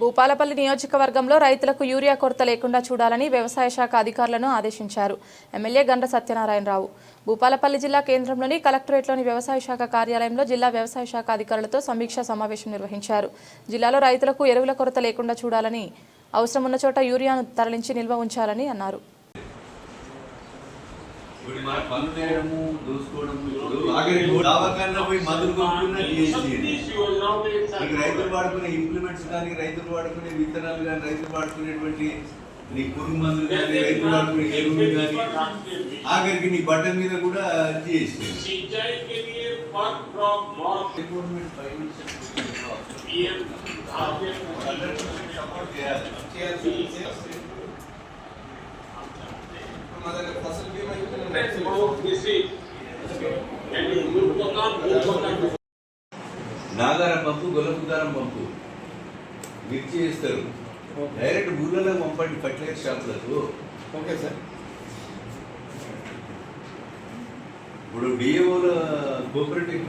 భూపాలపల్లి నియోజకవర్గంలో రైతులకు యూరియా కొరత లేకుండా చూడాలని వ్యవసాయ శాఖ అధికారులను ఆదేశించారు. ఎమ్మెల్యే గండ్ర సత్యనారాయణరావు. భూపాలపల్లి జిల్లా కేంద్రంలోని కలెక్టరేట్లోని వ్యవసాయ శాఖ కార్యాలయంలో జిల్లా వ్యవసాయ శాఖ అధికారులతో సమీక్షా సమావేశం నిర్వహించారు. జిల్లాలో రైతులకు ఎరువుల కొరత లేకుండా చూడాలని అవసరమున్న చోట యూరియాను తరలించి నిల్వ ఉంచాలని అన్నారు. పనులు దూసుకోవడము ఆఖరికి రైతులు వాడుకునే ఇంప్లిమెంట్స్ కానీ రైతులు వాడుకునే విత్తనాలు కానీ రైతులు వాడుకునేటువంటి నీ పురుగు మందులు కానీ రైతులు వాడుకునే ఎరువులు కానీ ఆఖరికి నీ బట్టల మీద కూడా జిఎస్టీ నాగారం పంపు గొల్లపుదారం పంపు. మిర్చి చేస్తారు డైరెక్ట్ ఊళ్ళలో పంపండి ఫర్టిలైజర్ షాపులకు. Okay sir. ఇప్పుడు డిఏఓలో కోఆపరేటివ్